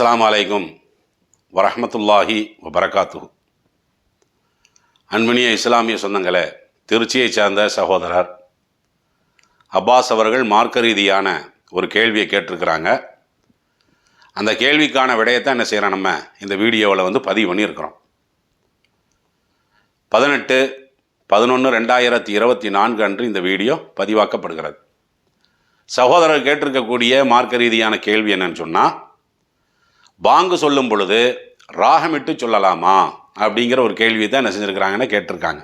அஸ்லாம் அலைக்கும் வரஹ்மத்துல்லாஹி வபரகாத்து அன்பினிய இஸ்லாமிய சொந்தங்களே திருச்சியைச் சார்ந்த சகோதரர் அப்பாஸ் அவர்கள் மார்க்க ரீதியான ஒரு கேள்வியை கேட்டிருக்கிறாங்க. அந்த கேள்விக்கான விடயத்தை என்ன செய்கிறோம் நம்ம இந்த வீடியோவில் வந்து பதிவு பண்ணியிருக்கிறோம். பதினெட்டு பதினொன்று ரெண்டாயிரத்தி இருபத்தி நான்கு அன்று இந்த வீடியோ பதிவாக்கப்படுகிறது. சகோதரர் கேட்டிருக்கக்கூடிய மார்க்க ரீதியான கேள்வி என்னன்னு சொன்னால் பாங்கு சொல்லும் பொழுது ராகமிட்டு சொல்லலாமா அப்படிங்கிற ஒரு கேள்வி தான் என்ன செஞ்சுருக்கிறாங்கன்னு கேட்டிருக்காங்க.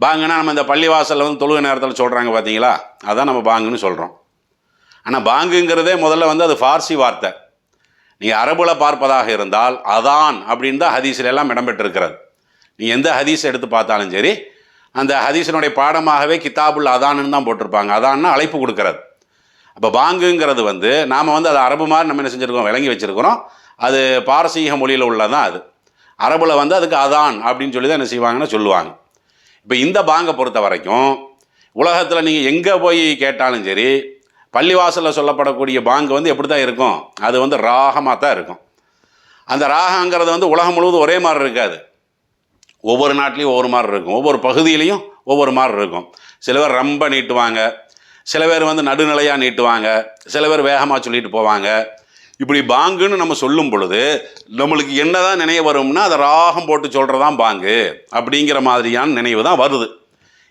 பாங்குனா நம்ம இந்த பள்ளிவாசலில் வந்து தொழுக நேரத்தில் சொல்கிறாங்க பார்த்தீங்களா அதான் நம்ம பாங்குன்னு சொல்கிறோம் ஆனால் பாங்குங்கிறதே முதல்ல வந்து அது ஃபார்சி வார்த்தை. நீங்கள் அரபுல பார்ப்பதாக இருந்தால் அதான் அப்படின்னு தான் ஹதீஸில் எல்லாம் இடம்பெற்றிருக்கிறது நீங்கள் எந்த ஹதீஸ் எடுத்து பார்த்தாலும் சரி அந்த ஹதீஸினுடைய பாடமாகவே கிதாபுல் அதான்னு தான் போட்டிருப்பாங்க. அதான்னா அழைப்பு கொடுக்கறது. அப்போ பாங்குங்கிறது வந்து நாம் வந்து அது அரபு மாதிரி நம்ம என்ன செஞ்சுருக்கோம்? விளங்கி வச்சுருக்கிறோம். அது பாரசீக மொழியில் உள்ளதான் அது. அரபில் வந்து அதுக்கு அதான் அப்படின்னு சொல்லி தான் என்ன செய்வாங்கன்னு சொல்லுவாங்க. இப்போ இந்த பாங்கை பொறுத்த வரைக்கும் உலகத்தில் நீங்கள் எங்கே போய் கேட்டாலும் சரி பள்ளிவாசலில் சொல்லப்படக்கூடிய பாங்கு வந்து எப்படி தான் இருக்கும்? அது வந்து ராகமாக தான் இருக்கும். அந்த ராகங்கிறது வந்து உலகம் முழுவதும் ஒரே மாதிரி இருக்காது. ஒவ்வொரு நாட்டிலையும் ஒவ்வொரு மாதிரி இருக்கும். ஒவ்வொரு பகுதியிலையும் ஒவ்வொரு மாதிரி இருக்கும். சில பேர் ரொம்ப நீட்டுவாங்க. சில பேர் வந்து நடுநிலையாக நீட்டுவாங்க. சில பேர் வேகமாக சொல்லிட்டு போவாங்க. இப்படி பாங்குன்னு நம்ம சொல்லும் பொழுது நம்மளுக்கு என்னதான் நினைவு வரும்னா அதை ராகம் போட்டு சொல்கிறதான் பாங்கு. அப்படிங்கிற மாதிரியான நினைவு தான் வருது.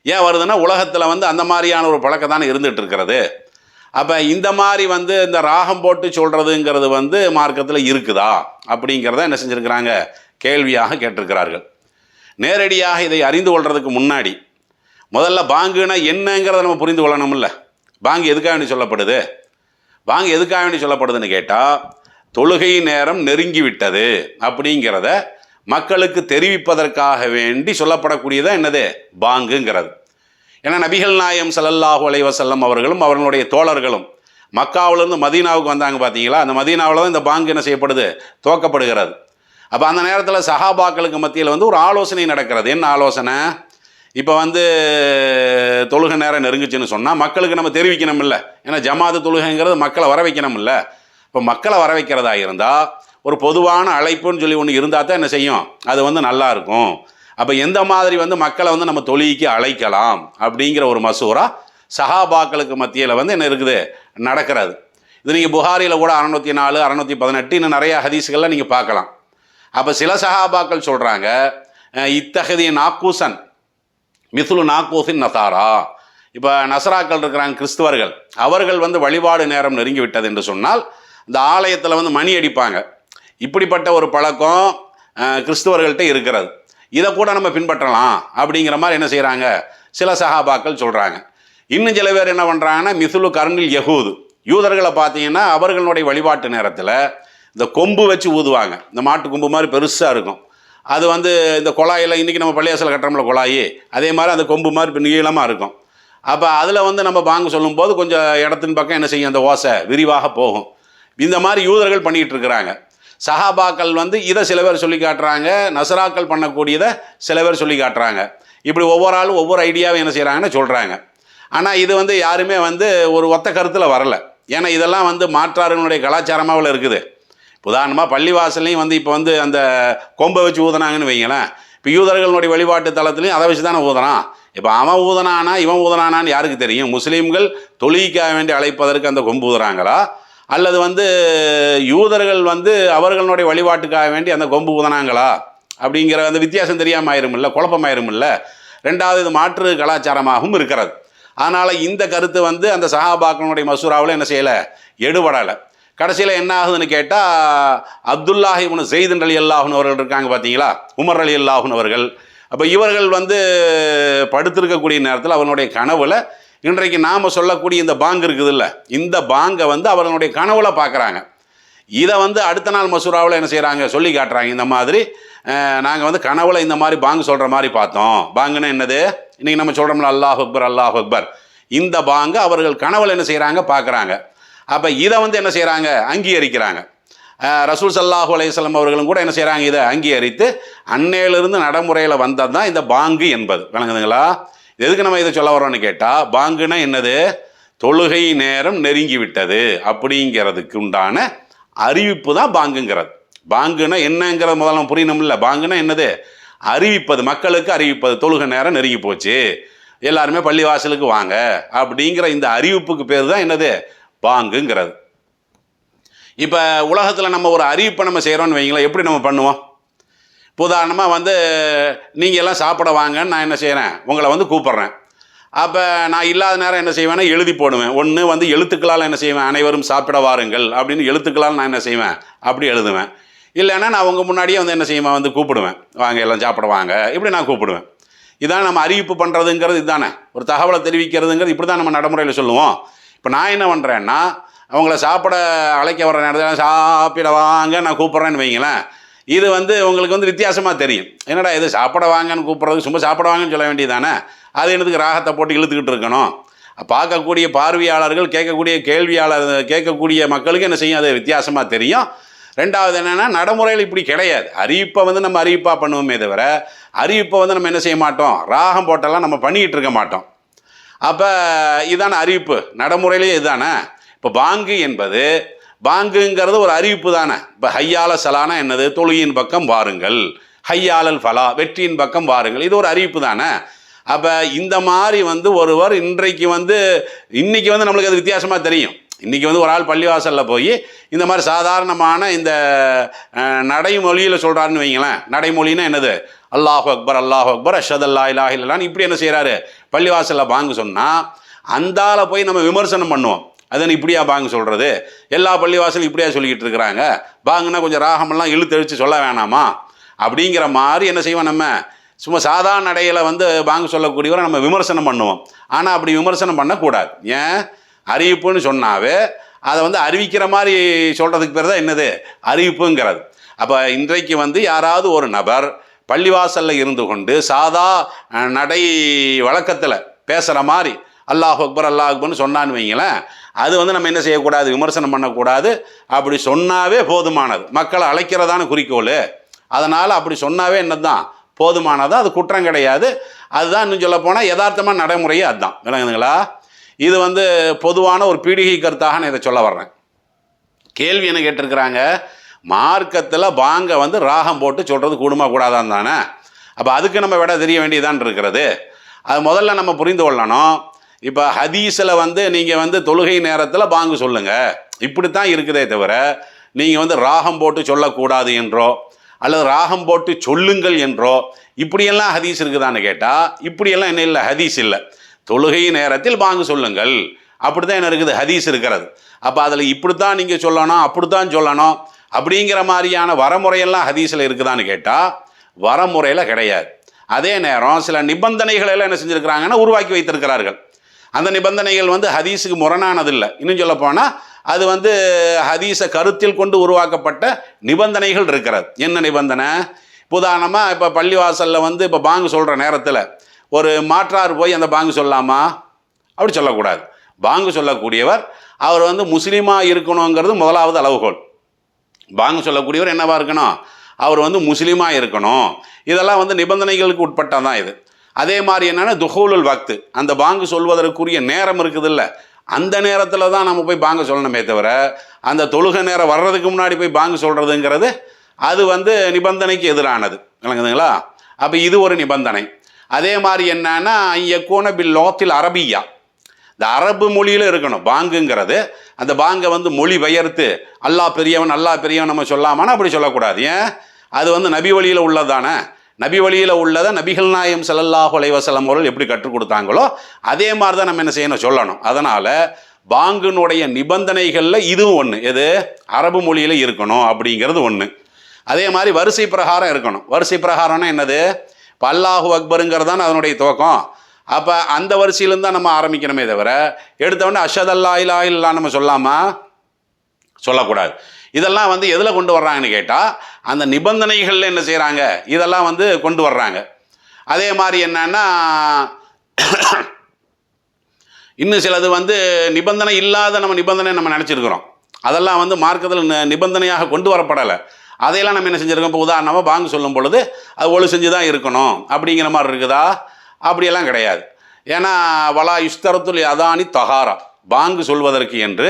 ஏன் வருதுன்னா உலகத்தில் வந்து அந்த மாதிரியான ஒரு பழக்கம் தானே இருந்துகிட்டு இருக்கிறது. அப்போ இந்த மாதிரி வந்து இந்த ராகம் போட்டு சொல்கிறதுங்கிறது வந்து மார்க்கத்தில் இருக்குதா? அப்படிங்கிறத என்ன செஞ்சுருக்கிறாங்க? கேள்வியாக கேட்டிருக்கிறார்கள். நேரடியாக இதை அறிந்து கொள்றதுக்கு முன்னாடி முதல்ல பாங்குனா என்னங்கிறத நம்ம புரிந்து கொள்ளணும்ல. பாங்கு எதுக்காக வேண்டி சொல்லப்படுது? பாங்கு எதுக்காக வேண்டி சொல்லப்படுதுன்னு கேட்டால் தொழுகை நேரம் நெருங்கி விட்டது அப்படிங்கிறத மக்களுக்கு தெரிவிப்பதற்காக வேண்டி சொல்லப்படக்கூடியதான் என்னது? பாங்குங்கிறது. ஏன்னா நபிகள் நாயம் சல்லல்லாஹு அலைவசல்லம் அவர்களும் அவர்களுடைய தோழர்களும் மக்காவிலேருந்து மதீனாவுக்கு வந்தாங்க பார்த்தீங்களா அந்த மதீனாவில் தான் இந்த பாங்கு என்ன செய்யப்படுது? துவக்கப்படுகிறது. அப்போ அந்த நேரத்தில் சஹாபாக்களுக்கு மத்தியில் வந்து ஒரு ஆலோசனை நடக்கிறது. என்ன ஆலோசனை? இப்போ வந்து தொழுகை நேரம் நெருங்குச்சுன்னு சொன்னால் மக்களுக்கு நம்ம தெரிவிக்கணும் இல்லை ஏன்னா ஜமாத தொழுகைங்கிறது மக்களை வர வைக்கணும் இல்லை இப்போ மக்களை வர வைக்கிறதா இருந்தால் ஒரு பொதுவான அழைப்புன்னு சொல்லி ஒன்று இருந்தால் தான் என்ன செய்யும்? அது வந்து நல்லா இருக்கும். அப்போ எந்த மாதிரி வந்து மக்களை வந்து நம்ம தொழிலுக்கு அழைக்கலாம் அப்படிங்கிற ஒரு மசூரா சஹாபாக்களுக்கு மத்தியில் வந்து என்ன இருக்குது? நடக்கிறது. இது நீங்கள் புகாரியில் கூட அறநூற்றி நாலு அறநூற்றி பதினெட்டு இன்னும் நிறைய ஹதீஸுகள்லாம் நீங்கள் பார்க்கலாம். அப்போ சில சஹாபாக்கள் சொல்கிறாங்க இத்தகதிய நாக்கூசன் மிசுலு நாக்கூசின் நசாரா. இப்போ நசராக்கள் இருக்கிறாங்க கிறிஸ்துவர்கள். அவர்கள் வந்து வழிபாடு நேரம் நெருங்கி விட்டது என்று சொன்னால் இந்த ஆலயத்தில் வந்து மணி அடிப்பாங்க. இப்படிப்பட்ட ஒரு பழக்கம் கிறிஸ்துவர்கள்ட்ட இருக்கிறது. இதை கூட நம்ம பின்பற்றலாம் அப்படிங்கிற மாதிரி என்ன செய்கிறாங்க சில சஹாபாக்கள் சொல்கிறாங்க இன்னும் சில பேர் என்ன பண்ணுறாங்கன்னா மிசுலு கருணில் யகூது. யூதர்களை பார்த்தீங்கன்னா அவர்களுடைய வழிபாட்டு நேரத்தில் இந்த கொம்பு வச்சு ஊதுவாங்க. இந்த மாட்டு கொம்பு மாதிரி பெருசாக இருக்கும். அது வந்து இந்த குழாயில் இன்றைக்கி நம்ம பள்ளியாசல் கட்டுறோம்ல குழாயே அதே மாதிரி அந்த கொம்பு மாதிரி இப்போ நீளமாக இருக்கும். அப்போ அதில் வந்து நம்ம பாங்கு சொல்லும்போது கொஞ்சம் இடத்தின் பக்கம் என்ன செய்யும் அந்த ஓசை விரிவாக போகும். இந்த மாதிரி யூதர்கள் பண்ணிகிட்டு இருக்கிறாங்க. சஹாபாக்கள் வந்து இதை சில பேர் சொல்லி காட்டுறாங்க நசராக்கள் பண்ணக்கூடியதை சில பேர் சொல்லி காட்டுறாங்க. இப்படி ஒவ்வொரு ஆளும் ஒவ்வொரு ஐடியாவும் என்ன செய்கிறாங்கன்னு சொல்கிறாங்க ஆனால் இது வந்து யாருமே வந்து ஒரு ஒத்த கருத்தில் வரல. ஏன்னா இதெல்லாம் வந்து மாற்றார்களுடைய கலாச்சாரமாவில் இருக்குது. உதாரணமாக பள்ளிவாசல்லையும் வந்து இப்போ வந்து அந்த கொம்பை வச்சு ஊதுனாங்கன்னு வைங்களேன். இப்போ யூதர்களுடைய வழிபாட்டு தளத்துலையும் அதை வச்சு தானே ஊதுனான் இப்போ அவன் ஊதனானா இவன் ஊதனானான்னு யாருக்கு தெரியும்? முஸ்லீம்கள் தொழுகைக்காக வேண்டி அழைப்பதற்கு அந்த கொம்பு ஊதுறாங்களா? அல்லது வந்து யூதர்கள் வந்து அவர்களுடைய வழிபாட்டுக்காக வேண்டி அந்த கொம்பு ஊதனாங்களா? அப்படிங்கிற அந்த வித்தியாசம் தெரியாமல் ஆயிருமில்ல குழப்பமாயிருமில்ல. ரெண்டாவது இது மாற்று கலாச்சாரமாகவும் இருக்கிறது. அதனால் இந்த கருத்து வந்து அந்த சஹாபாக்களுடைய மசூராவில் என்ன செய்யலை? எடுபடலை. கடைசியில் என்ன ஆகுதுன்னு கேட்டால் அப்துல்லாஹி இவனு செய்தன் அலி அல்லாஹன் அவர்கள் இருக்காங்க பார்த்தீங்களா உமர் அலி அல்லாஹன் அவர்கள். அப்போ இவர்கள் வந்து படுத்திருக்கக்கூடிய நேரத்தில் அவனுடைய கனவுல இன்றைக்கு நாம் சொல்லக்கூடிய இந்த பாங்கு இருக்குதுல்ல இந்த பாங்கை வந்து அவர்களுடைய கனவுல பார்க்குறாங்க இதை வந்து அடுத்த நாள் மசூராவில் என்ன செய்கிறாங்க சொல்லி காட்டுறாங்க. இந்த மாதிரி நாங்கள் வந்து கனவுல இந்த மாதிரி பாங்கு சொல்கிற மாதிரி பார்த்தோம். பாங்குன்னு என்னது? இன்றைக்கி நம்ம சொல்கிறோம்ல அல்லாஹ் அக்பர் அல்லாஹ் அக்பர். இந்த பாங்கு அவர்கள் கனவுல என்ன செய்கிறாங்க பார்க்குறாங்க அப்போ இதை வந்து என்ன செய்கிறாங்க அங்கீகரிக்கிறாங்க. ரசூல் சல்லாஹூ அலையம் அவர்களும் கூட என்ன செய்கிறாங்க இதை அங்கீகரித்து அன்னையிலிருந்து நடைமுறையில் வந்தது தான் இந்த பாங்கு என்பது. விளங்குதுங்களா? எதுக்கு நம்ம இதை சொல்ல வரோம்னு கேட்டால் பாங்குனா என்னது? தொழுகை நேரம் நெருங்கி விட்டது அப்படிங்கிறதுக்கு உண்டான அறிவிப்பு தான் பாங்குங்கிறது. பாங்குன்னா என்னங்கிறது முதல்ல நம்ம புரியணும்ல. பாங்குனா என்னது? அறிவிப்பது. மக்களுக்கு அறிவிப்பது. தொழுகை நேரம் நெருங்கி போச்சு. எல்லாருமே பள்ளிவாசலுக்கு வாங்க அப்படிங்கிற இந்த அறிவிப்புக்கு பேர் தான் என்னது? பாங்குங்கிறது. இப்போ உலகத்தில் நம்ம ஒரு அறிவிப்பை நம்ம செய்கிறோம்னு வைங்களேன் எப்படி நம்ம பண்ணுவோம்? உதாரணமாக வந்து நீங்கள் எல்லாம் சாப்பிட வாங்கன்னு நான் என்ன செய்கிறேன் உங்களை வந்து கூப்பிட்றேன். அப்போ நான் இல்லாத நேரம் என்ன செய்வேன்னா எழுதி போடுவேன். ஒன்று வந்து எழுத்துக்களால் என்ன செய்வேன்? அனைவரும் சாப்பிட வாருங்கள் அப்படின்னு எழுத்துக்களால் நான் என்ன செய்வேன்? அப்படி எழுதுவேன். இல்லைன்னா நான் உங்கள் முன்னாடியே வந்து என்ன செய்வேன்? வந்து கூப்பிடுவேன். வாங்க எல்லாம் சாப்பிட வாங்க. இப்படி நான் கூப்பிடுவேன். இதான் நம்ம அறிவிப்பு பண்ணுறதுங்கிறது இதுதானே ஒரு தகவலை தெரிவிக்கிறதுங்கிறது இப்படி தான் நம்ம நடைமுறையில் சொல்லுவோம். இப்போ நான் என்ன பண்ணுறேன்னா அவங்கள சாப்பிட அழைக்க வர நேரத்தில் சாப்பிட வாங்க நான் கூப்பிட்றேன்னு வைங்களேன். இது வந்து உங்களுக்கு வந்து வித்தியாசமாக தெரியும். என்னடா இது சாப்பிட வாங்கன்னு கூப்பிட்றது சும்மா சாப்பிட வாங்கன்னு சொல்ல வேண்டியதானே அது எனக்கு ராகத்தை போட்டு இழுத்துக்கிட்டு இருக்கணும்? பார்க்கக்கூடிய பார்வையாளர்கள் கேட்கக்கூடிய கேள்வியாளர் கேட்கக்கூடிய மக்களுக்கு என்ன செய்யும்? அது வித்தியாசமாக தெரியும். ரெண்டாவது என்னென்னா நடைமுறையில் இப்படி கிடையாது. அறிவிப்பை வந்து நம்ம அறிவிப்பாக பண்ணுவோமே தவிர அறிவிப்பை வந்து நம்ம என்ன செய்ய மாட்டோம்? ராகம் போட்டெல்லாம் நம்ம பண்ணிக்கிட்டு இருக்க மாட்டோம். அப்போ இதான அறிவிப்பு. நடைமுறையிலே இதுதானே இப்போ பாங்கு என்பது பாங்குங்கிறது ஒரு அறிவிப்பு தானே. இப்போ ஹையால சலானா என்னது? தொழுகையின் பக்கம் வாருங்கள். ஹையாலல் ஃபலா வெற்றியின் பக்கம் வாருங்கள். இது ஒரு அறிவிப்பு தானே. அப்போ இந்த மாதிரி வந்து ஒருவர் இன்றைக்கு வந்து இன்றைக்கி வந்து நம்மளுக்கு அது வித்தியாசமாக தெரியும். இன்றைக்கி வந்து ஒரு ஆள் பள்ளிவாசலில் போய் இந்த மாதிரி சாதாரணமான இந்த நடைமொழியில் சொல்கிறாருன்னு வைங்களேன். நடைமொழின்னா என்னது? அல்லாஹ் அக்பர் அல்லாஹ் அக்பர் அஷத் அல்லா இலா இல்லான்னு இப்படி என்ன செய்கிறாரு பள்ளிவாசலில் பாங்கு சொன்னால் அந்தால போய் நம்ம விமர்சனம் பண்ணுவோம். அதன் இப்படியா பாங்கு சொல்கிறது எல்லா பள்ளிவாசலும் இப்படியா சொல்லிக்கிட்டு இருக்கிறாங்க. பாங்குனா கொஞ்சம் ராகமெல்லாம் இழுத்து சொல்ல வேணாமா? அப்படிங்கிற மாதிரி என்ன செய்வோம் நம்ம? சும்மா சாதாரண நடையில் வந்து பாங்கு சொல்லக்கூடியவரை நம்ம விமர்சனம் பண்ணுவோம். ஆனால் அப்படி விமர்சனம் பண்ணக்கூடாது. ஏன்? அறிவிப்புன்னு சொன்னாவே அதை வந்து அறிவிக்கிற மாதிரி சொல்கிறதுக்கு பேர் தான் என்னது? அறிவிப்புங்கிறது. அப்போ இன்றைக்கு வந்து யாராவது ஒரு நபர் பள்ளிவாசலில் இருந்து கொண்டு சாதா நடை வழக்கத்தில் பேசுகிற மாதிரி அல்லாஹ் அக்பர் அல்லாஹ் அக்பர்னு சொன்னான்னு வைங்களேன் அது வந்து நம்ம என்ன செய்யக்கூடாது? விமர்சனம் பண்ணக்கூடாது? அப்படி சொன்னாவே போதுமானது. மக்களை அழைக்கிறதான குறிக்கோள். அதனால் அப்படி சொன்னாவே என்னதான் போதுமானது. அது குற்றம் கிடையாது. அதுதான் இன்னும் சொல்ல போனால் யதார்த்தமான நடைமுறையே அதுதான். விளங்குதுங்களா? இது வந்து பொதுவான ஒரு பீடிகை கருத்தாக நான் இதை சொல்ல வர்றேன். கேள்வி என்ன கேட்டிருக்கிறாங்க? மார்க்கத்தில் வாங்க வந்து ராகம் போட்டு சொல்கிறது கூடுமா கூடாதான் தானே? அப்போ அதுக்கு நம்ம விட தெரிய வேண்டியதான் இருக்கிறது. அது முதல்ல நம்ம புரிந்து கொள்ளணும். இப்போ ஹதீஸில் வந்து நீங்கள் வந்து தொழுகை நேரத்தில் பாங்கு சொல்லுங்கள் இப்படித்தான் இருக்குதே தவிர நீங்கள் வந்து ராகம் போட்டு சொல்லக்கூடாது என்றோ அல்லது ராகம் போட்டு சொல்லுங்கள் என்றோ இப்படியெல்லாம் ஹதீஸ் இருக்குதான்னு கேட்டால் இப்படியெல்லாம் என்ன இல்லை ஹதீஸ் இல்லை. தொழுகை நேரத்தில் பாங்கு சொல்லுங்கள். அப்படி தான் என்ன இருக்குது ஹதீஸ் இருக்கிறது. அப்போ அதில் இப்படித்தான் நீங்கள் சொல்லணும் அப்படித்தான் சொல்லணும். அப்படிங்கிற மாதிரியான வரமுறையெல்லாம் ஹதீஸில் இருக்குதான்னு கேட்டால் வரமுறையில் கிடையாது. அதே நேரம் சில நிபந்தனைகள் எல்லாம் என்ன செஞ்சுருக்கிறாங்கன்னா உருவாக்கி வைத்திருக்கிறார்கள். அந்த நிபந்தனைகள் வந்து ஹதீஸுக்கு முரணானதில்லை. இன்னும் சொல்ல போனால் அது வந்து ஹதீஸை கருத்தில் கொண்டு உருவாக்கப்பட்ட நிபந்தனைகள் இருக்கிறது. என்ன நிபந்தனை? உதாரணமாக இப்போ பள்ளிவாசலில் வந்து இப்போ பாங்கு சொல்கிற நேரத்தில் ஒரு மாற்றார் போய் அந்த பாங்கு சொல்லலாமா அப்படி சொல்லக்கூடாது. பாங்கு சொல்லக்கூடியவர் அவர் வந்து முஸ்லீமாக இருக்கணுங்கிறது முதலாவது அளவுகோல். பாங்கு சொல்லக்கூடியவர் என்னவா இருக்கணும்? அவர் வந்து முஸ்லீமாக இருக்கணும். இதெல்லாம் வந்து நிபந்தனைகளுக்கு உட்பட்டால் தான் இது. அதே மாதிரி என்னென்னா துஹூலுல் வக்து. அந்த பாங்கு சொல்வதற்குரிய நேரம் இருக்குதுல்ல. அந்த நேரத்தில் தான் நம்ம போய் பாங்கு சொல்லணுமே தவிர அந்த தொழுகை நேரம் வர்றதுக்கு முன்னாடி போய் பாங்கு சொல்கிறதுங்கிறது அது வந்து நிபந்தனைக்கு எதிரானது. விளங்குதுங்களா? அப்போ இது ஒரு நிபந்தனை. அதே மாதிரி என்னன்னா ஐயக்கோன பில் லோத்தில் அரபியா. இந்த அரபு மொழியில் இருக்கணும். பாங்குங்கிறது அந்த பாங்கை வந்து மொழி பெயர்த்து அல்லாஹ் பெரியவன் அல்லாஹ் பெரியவன் நம்ம சொல்லாமான்னா அப்படி சொல்லக்கூடாது. ஏன்? அது வந்து நபி வழியில் உள்ளதானே? நபி வழியில் உள்ளதை நபிகள் நாயம் செல்லல்லாஹு அலைவசலம் அவர்கள் எப்படி கற்றுக் கொடுத்தாங்களோ அதே மாதிரி தான் நம்ம என்ன செய்யணும் சொல்லணும். அதனால் பாங்குனுடைய நிபந்தனைகளில் இதுவும் ஒன்று எது? அரபு மொழியில் இருக்கணும் அப்படிங்கிறது ஒன்று அதே மாதிரி வரிசை பிரகாரம் இருக்கணும். வரிசை பிரகாரம்னா என்னது? இப்போ அல்லாஹு அக்பருங்கிறது அதனுடைய துவக்கம். அப்போ அந்த வரிசையிலேருந்து தான் நம்ம ஆரம்பிக்கணுமே தவிர எடுத்தவொடனே அஷதல்லா இல்லா இல்லா நம்ம சொல்லாமா? சொல்லக்கூடாது. இதெல்லாம் வந்து எதில் கொண்டு வர்றாங்கன்னு கேட்டால் அந்த நிபந்தனைகளில் என்ன செய்கிறாங்க இதெல்லாம் வந்து கொண்டு வர்றாங்க. அதே மாதிரி என்னன்னா இன்னும் சிலது வந்து நிபந்தனை இல்லாத நம்ம நிபந்தனை நம்ம நினச்சிருக்கிறோம். அதெல்லாம் வந்து மார்க்கத்தில் நிபந்தனையாக கொண்டு வரப்படலை. அதையெல்லாம் நம்ம என்ன செஞ்சுருக்கோம்? இப்போ உதாரணமாக பாங்கு சொல்லும் பொழுது அது ஒழு செஞ்சு தான் இருக்கணும். அப்படிங்கிற மாதிரி இருக்குதா? அப்படியெல்லாம் கிடையாது. ஏன்னா வலா இஷ்தரத்துல் அதானி தகாரா பாங்கு சொல்வதற்கு என்று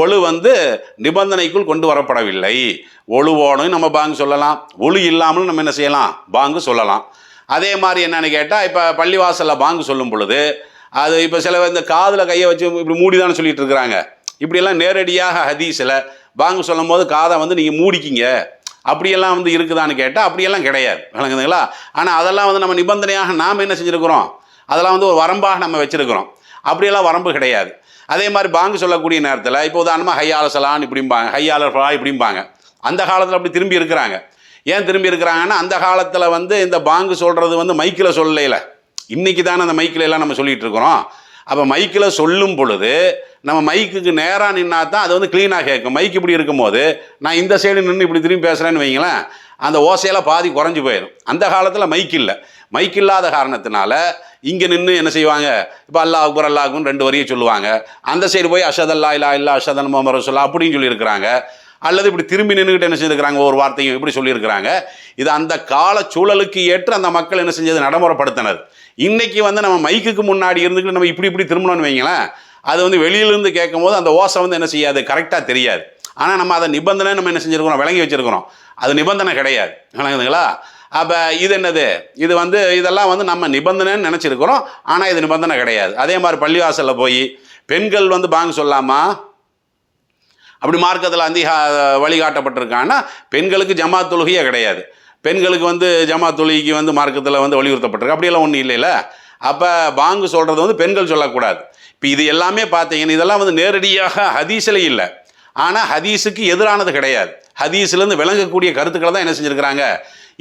ஒழு வந்து நிபந்தனைக்குள் கொண்டு வரப்படவில்லை. ஒழுவோனும் நம்ம பாங்கு சொல்லலாம். ஒழு இல்லாமலும் நம்ம என்ன செய்யலாம்? பாங்கு சொல்லலாம். அதே மாதிரி என்னன்னு கேட்டால் இப்போ பள்ளிவாசலில் பாங்கு சொல்லும் பொழுது அது இப்போ சில இந்த காதில் கையை வச்சு இப்படி மூடி தானே சொல்லிட்டு இருக்கிறாங்க. இப்படியெல்லாம் நேரடியாக ஹதீஸில் பாங்கு சொல்லும் போது காதை வந்து நீங்கள் மூடிக்கிங்க. அப்படியெல்லாம் வந்து இருக்குதான்னு கேட்டால் அப்படியெல்லாம் கிடையாது. விளங்குதுங்களா? ஆனால் அதெல்லாம் வந்து நம்ம நிபந்தனையாக நாம் என்ன செஞ்சுருக்கிறோம்? அதெல்லாம் வந்து ஒரு வரம்பாக நம்ம வச்சுருக்கிறோம். அப்படியெல்லாம் வரம்பு கிடையாது. அதே மாதிரி பாங்கு சொல்லக்கூடிய நேரத்தில் இப்போ உதாரணமாக ஹையால சலான் இப்படிம்பாங்க ஹையால ஃபலா இப்படிம்பாங்க. அந்த காலத்தில் அப்படி திரும்பி இருக்கிறாங்க. ஏன் திரும்பி இருக்கிறாங்கன்னா அந்த காலத்தில் வந்து இந்த பாங்கு சொல்கிறது வந்து மைக்கில் சொல்லல இன்னைக்கு தானே அந்த மைக்கில் எல்லாம் நம்ம சொல்லிகிட்டு இருக்கிறோம். அப்போ மைக்கில் சொல்லும் பொழுது நம்ம மைக்குக்கு நேராக நின்னா தான் அது வந்து க்ளீனாக கேட்கும். மைக் இப்படி இருக்கும்போது நான் இந்த சைடு நின்று இப்படி திரும்பி பேசுகிறேன்னு வைங்களேன் அந்த ஓசையெல்லாம் பாதி குறைஞ்சி போயிடும். அந்த காலத்தில் மைக் இல்லை. மைக் இல்லாத காரணத்தினால இங்கே நின்று என்ன செய்வாங்க? இப்போ அல்லாஹ் அக்பர் அல்லாஹ் ரெண்டு வரியை சொல்லுவாங்க. அந்த சைடு போய் அஷத் அல்லா இல்லா இல்லா அஷதன் முகமது ரசுல்லா அப்படின்னு சொல்லியிருக்கிறாங்க. அல்லது இப்படி திரும்பி நின்றுக்கிட்டு என்ன செஞ்சுருக்கிறாங்க ஒரு வார்த்தையும் இப்படி சொல்லியிருக்கிறாங்க. இது அந்த கால சூழலுக்கு ஏற்று அந்த மக்கள் என்ன செஞ்சது? நடைமுறைப்படுத்தினர். இன்றைக்கி வந்து நம்ம மைக்குக்கு முன்னாடி இருந்துக்கிட்டு நம்ம இப்படி இப்படி திரும்பணும்னு வைங்களேன் அது வந்து வெளியிலேருந்து கேட்கும் போது அந்த ஓசை வந்து என்ன செய்யாது? கரெக்டாக தெரியாது. ஆனால் நம்ம அதை நிபந்தனை நம்ம என்ன செஞ்சுருக்கிறோம்? விளங்கி வச்சிருக்கிறோம். அது நிபந்தனை கிடையாது. விளங்குதுங்களா? அப்போ இது என்னது? இது வந்து இதெல்லாம் வந்து நம்ம நிபந்தனைன்னு நினச்சிருக்கிறோம். ஆனால் இது நிபந்தனை கிடையாது. அதே மாதிரி பள்ளிவாசலில் போய் பெண்கள் வந்து பாங்க சொல்லாமா? அப்படி மார்க்கத்தில் அந்திகா வழிகாட்டப்பட்டிருக்காங்கன்னா பெண்களுக்கு ஜமா தொழுகையே கிடையாது. பெண்களுக்கு வந்து ஜமா தொழுகைக்கு வந்து மார்க்கத்தில் வந்து வலியுறுத்தப்பட்டிருக்கு. அப்படியெல்லாம் ஒன்றும் இல்லைல்ல. அப்போ பாங்கு சொல்கிறது வந்து பெண்கள் சொல்லக்கூடாது. இப்போ இது எல்லாமே பார்த்தீங்கன்னா இதெல்லாம் வந்து நேரடியாக ஹதீஸில் இல்லை. ஆனால் ஹதீஸுக்கு எதிரானது கிடையாது. ஹதீஸ்லேருந்து விளங்கக்கூடிய கருத்துக்களை தான் என்ன செஞ்சுருக்கிறாங்க?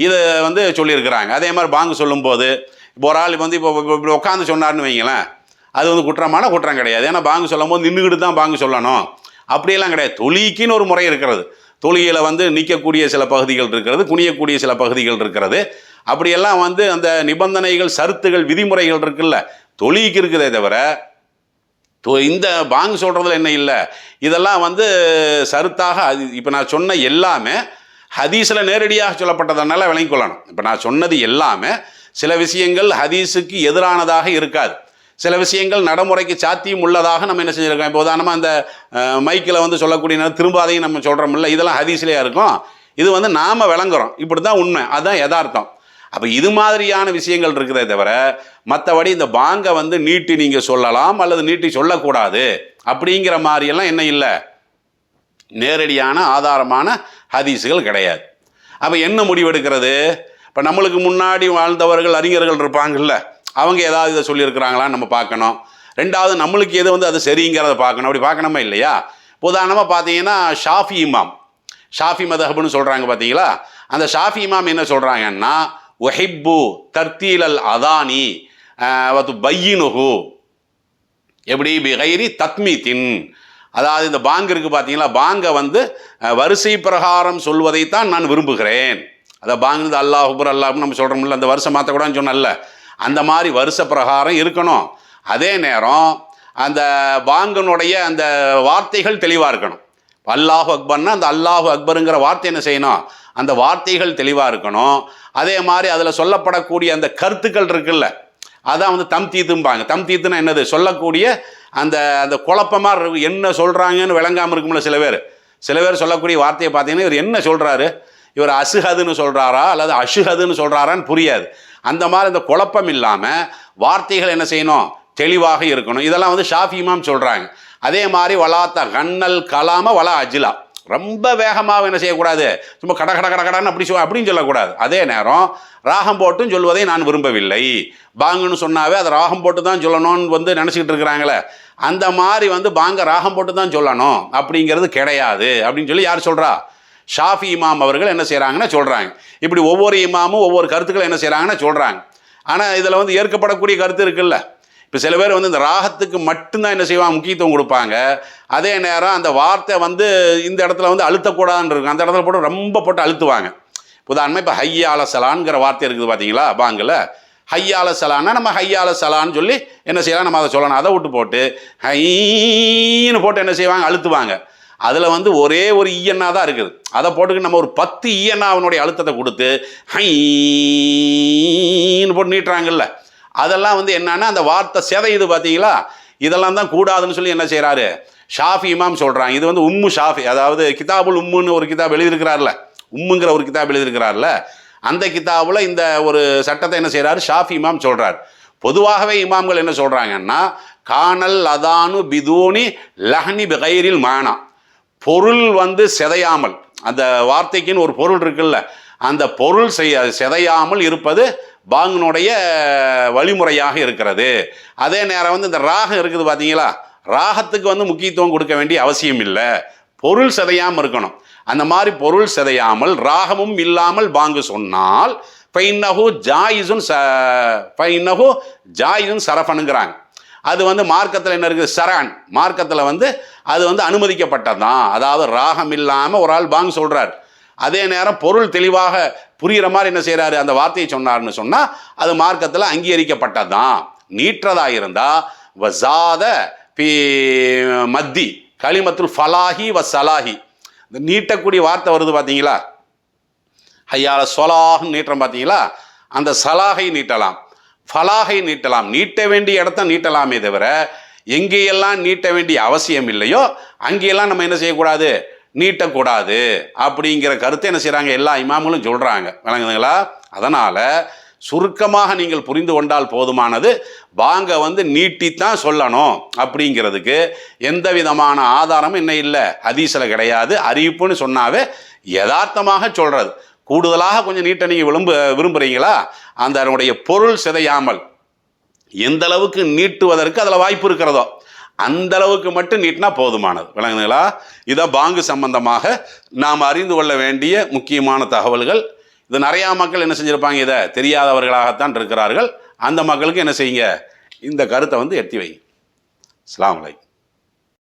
இதை வந்து சொல்லியிருக்கிறாங்க. அதே மாதிரி பாங்கு சொல்லும்போது இப்போ ஒரு ஆள் வந்து இப்போ இப்படி உட்காந்து சொன்னார்னு வைங்களேன் அது வந்து குற்றமான குற்றம் கிடையாது. ஏன்னா பாங்கு சொல்லும் போது நின்றுக்கிட்டு தான் பாங்கு சொல்லணும். அப்படியெல்லாம் கிடையாது. தொழிக்குன்னு ஒரு முறை இருக்கிறது. தொழுகையில் வந்து நிற்கக்கூடிய சில பகுதிகள் இருக்கிறது குனியக்கூடிய சில பகுதிகள் இருக்கிறது. அப்படியெல்லாம் வந்து அந்த நிபந்தனைகள் சருத்துகள் விதிமுறைகள் இருக்குல்ல தொழிக்கு இருக்குதே தவிர இந்த பாங்கு சொல்கிறதுல என்ன இல்லை? இதெல்லாம் வந்து சருத்தாக அது இப்போ நான் சொன்ன எல்லாமே ஹதீஸில் நேரடியாக சொல்லப்பட்டதுனால விளங்கி கொள்ளணும். இப்போ நான் சொன்னது எல்லாமே சில விஷயங்கள் ஹதீஸுக்கு எதிரானதாக இருக்காது. சில விஷயங்கள் நடைமுறைக்கு சாத்தியம் உள்ளதாக நம்ம என்ன செஞ்சுருக்கோம்? இப்போ உதாரணமாக அந்த மைக்கில் வந்து சொல்லக்கூடிய நேரம் திரும்பாதையும் நம்ம சொல்கிறோம் இல்லை இதெல்லாம் ஹதீஸ்லேயே இருக்கும். இது வந்து நாம் விளங்குறோம். இப்படி தான் உண்மை. அதுதான் யதார்த்தம். அப்போ இது மாதிரியான விஷயங்கள் இருக்குதே தவிர மற்றபடி இந்த பாங்கை வந்து நீட்டி நீங்கள் சொல்லலாம் அல்லது நீட்டி சொல்லக்கூடாது அப்படிங்கிற மாதிரியெல்லாம் என்ன இல்லை. நேரடியான ஆதாரமான ஹதீஸுகள் கிடையாது. அப்போ என்ன முடிவெடுக்கிறது? இப்போ நம்மளுக்கு முன்னாடி வாழ்ந்தவர்கள் அறிஞர்கள் இருப்பாங்கல்ல அவங்க ஏதாவது இதை சொல்லியிருக்கிறாங்களான்னு நம்ம பார்க்கணும். ரெண்டாவது நம்மளுக்கு எது வந்து அது சரிங்கிறத பார்க்கணும். அப்படி பார்க்கணுமா இல்லையா? உதாரணமாக பார்த்தீங்கன்னா ஷாஃபி இமாம். ஷாஃபி மதஹப்னு சொல்கிறாங்க பார்த்தீங்களா? அந்த ஷாஃபி இமாம் என்ன சொல்கிறாங்கன்னா ஒஹிப்பு தர்த்தீலல் அதானி வத்து பையினுகு எப்படி? பிகைரி தத்மீத்தின். அதாவது இந்த பாங்கு இருக்குது பார்த்தீங்களா பாங்கை வந்து வரிசை பிரகாரம் சொல்வதைத்தான் நான் விரும்புகிறேன். அதை பாங்கு அல்லாஹ் அக்பர் அல்லாஹ்னு நம்ம சொல்கிறோம்ல அந்த வருஷம் மாற்றக்கூடாதுன்னு சொன்னல அந்த மாதிரி வருஷ பிரகாரம் இருக்கணும். அதே நேரம் அந்த பாங்கனுடைய அந்த வார்த்தைகள் தெளிவாக இருக்கணும். அல்லாஹு அக்பர்னா அந்த அல்லாஹு அக்பருங்கிற வார்த்தை என்ன செய்யணும்? அந்த வார்த்தைகள் தெளிவாக இருக்கணும். அதே மாதிரி அதில் சொல்லப்படக்கூடிய அந்த கருத்துக்கள் இருக்குல்ல அதான் வந்து தம் தீத்தும்பாங்க. தம் தீத்துனா என்னது? சொல்லக்கூடிய அந்த அந்த குழப்பமாக இருக்கு என்ன சொல்கிறாங்கன்னு விளங்காமல் இருக்கும்ல சில பேர். சில பேர் சொல்லக்கூடிய வார்த்தையை பார்த்தீங்கன்னா இவர் என்ன சொல்கிறாரு இவர் அசுஹதுன்னு சொல்கிறாரா அல்லது அசுஹதுன்னு சொல்கிறாரான்னு புரியாது. அந்த மாதிரி இந்த குழப்பம் இல்லாமல் வார்த்தைகள் என்ன செய்யணும்? தெளிவாக இருக்கணும். இதெல்லாம் வந்து ஷாஃபி இமாம் சொல்கிறாங்க அதே மாதிரி வலாத்த கண்ணல் கலாம வலா அஜிலா. ரொம்ப வேகமாக என்ன செய்யக்கூடாது? சும்மா கட கட கட கடன்னு அப்படி சொல் அப்படின்னு சொல்லக்கூடாது. அதே நேரம் ராகம் போட்டும் சொல்வதை நான் விரும்பவில்லை. பாங்குன்னு சொன்னாவே அதை ராகம் போட்டு தான் சொல்லணும்னு வந்து நினச்சிக்கிட்டு இருக்கிறாங்களே அந்த மாதிரி வந்து பாங்க ராகம் போட்டு தான் சொல்லணும் அப்படிங்கிறது கிடையாது அப்படின்னு சொல்லி யார் சொல்கிறா ஷாஃபி இமாம் அவர்கள் என்ன செய்கிறாங்கன்னா சொல்கிறாங்க இப்படி ஒவ்வொரு இமாமும் ஒவ்வொரு கருத்துக்களை என்ன செய்கிறாங்கன்னா சொல்கிறாங்க ஆனால் இதில் வந்து ஏற்கப்படக்கூடிய கருத்து இருக்குல்ல. இப்போ சில பேர் வந்து இந்த ராகத்துக்கு மட்டும்தான் என்ன செய்வாங்க முக்கியத்துவம் கொடுப்பாங்க. அதே நேரம் அந்த வார்த்தை வந்து இந்த இடத்துல வந்து அழுத்தக்கூடாதுன்னு இருக்கும். அந்த இடத்துல போட்டு ரொம்ப போட்டு அழுத்துவாங்க. உதாரணமாக இப்போ ஹையால சலான்ங்கிற வார்த்தை இருக்குது பார்த்தீங்களா பாங்கில் ஹையால சலான்னா நம்ம ஹையால சலான்னு சொல்லி என்ன செய்யலாம்? நம்ம அதை சொல்லணும். அதை விட்டு போட்டு ஹைன்னு போட்டு என்ன செய்வாங்க? அழுத்துவாங்க. அதில் வந்து ஒரே ஒரு ஈயன்னா தான் இருக்குது. அதை போட்டுக்கிட்டு நம்ம ஒரு பத்து ஈயன்னா அவனுடைய அழுத்தத்தை கொடுத்து ஹைன்னு போட்டு நீட்டுறாங்கல்ல. அதெல்லாம் வந்து என்னன்னா அந்த வார்த்தை செதையுது பார்த்தீங்களா இதெல்லாம் தான் கூடாதுன்னு சொல்லி என்ன செய்கிறாரு ஷாஃபி இமாம் சொல்கிறாங்க இது வந்து உம்மு ஷாஃபி அதாவது கிதாபுல் உம்முன்னு ஒரு கிதாப் எழுதியிருக்கிறார்ல உம்முங்கிற ஒரு கிதாப் எழுதியிருக்கிறார்ல அந்த கிதாபில் இந்த ஒரு சட்டத்தை என்ன செய்கிறாரு ஷாஃபி இமாம் சொல்கிறார் பொதுவாகவே இமாம்கள் என்ன சொல்கிறாங்கன்னா காணல் அதானு பிதூனி லஹனி பிகைரில் மானா. பொருள் வந்து சிதையாமல் அந்த வார்த்தைக்குன்னு ஒரு பொருள் இருக்குல்ல அந்த பொருள் செய்ய சிதையாமல் இருப்பது பாங்கினுடைய வழிமுறையாக இருக்கிறது. அதே நேரம் வந்து இந்த ராகம் இருக்குது பார்த்தீங்களா ராகத்துக்கு வந்து முக்கியத்துவம் கொடுக்க வேண்டிய அவசியம் இல்லை. பொருள் சிதையாமல் இருக்கணும். அந்த மாதிரி பொருள் சிதையாமல் ராகமும் இல்லாமல் பாங்கு சொன்னால் பைன்னஹு ஜாயிசுன் ச பைன்னஹு ஜாயிசுன் சரஃபனுங்கிறாங்க. அது வந்து மார்க்கத்தில் என்ன இருக்குது? சரான். மார்க்கத்தில் வந்து அது வந்து அனுமதிக்கப்பட்டது தான் அதாவது ராகம் இல்லாமல் ஒரு ஆள் பாங் சொல்கிறார் அதே நேரம் பொருள் தெளிவாக புரிகிற மாதிரி என்ன செய்கிறாரு அந்த வார்த்தையை சொன்னார்னு சொன்னால் அது மார்க்கத்தில் அங்கீகரிக்கப்பட்டது தான் நீற்றதாக இருந்தால் வசாத பி மத்தி களிமத்துல் ஃபலாஹி வ சலாஹி இந்த நீட்டக்கூடிய வார்த்தை வருது பார்த்தீங்களா ஐயால சொலாஹ்னு நீட்டம் பார்த்தீங்களா அந்த சலாகை நீட்டலாம். ஃபலாகை நீட்டலாம். நீட்ட வேண்டிய இடத்த நீட்டலாமே தவிர எங்கேயெல்லாம் நீட்ட வேண்டிய அவசியம் இல்லையோ அங்கேயெல்லாம் நம்ம என்ன செய்யக்கூடாது? நீட்டக்கூடாது அப்படிங்கிற கருத்தை என்ன செய்கிறாங்க எல்லா இமாம்களும் சொல்கிறாங்க விளங்குதுங்களா? அதனால் சுருக்கமாக நீங்கள் புரிந்து கொண்டால் போதுமானது. வாங்க வந்து நீட்டித்தான் சொல்லணும் அப்படிங்கிறதுக்கு எந்த விதமான ஆதாரமும் என்ன இல்லை. ஹதீஸில் கிடையாது. அறிவிப்புன்னு சொன்னாவே யதார்த்தமாக சொல்கிறது கூடுதலாக கொஞ்சம் நீட்ட நீங்கள் விரும்ப விரும்புகிறீங்களா அந்த அதனுடைய பொருள் சிதையாமல் எந்த அளவுக்கு நீட்டுவதற்கு அதில் வாய்ப்பு இருக்கிறதோ அந்த அளவுக்கு மட்டும் நீட்டினா போதுமானது. விளங்குதுங்களா? இதான் பாங்கு சம்பந்தமாக நாம் அறிந்து கொள்ள வேண்டிய முக்கியமான தகவல்கள். இது நிறையா மக்கள் என்ன செஞ்சுருப்பாங்க இதை? தெரியாதவர்களாகத்தான் இருக்கிறார்கள். அந்த மக்களுக்கு என்ன செய்யுங்க? இந்த கருத்தை வந்து எட்டி வைங்க அஸ்லாம் அலைக்கும்.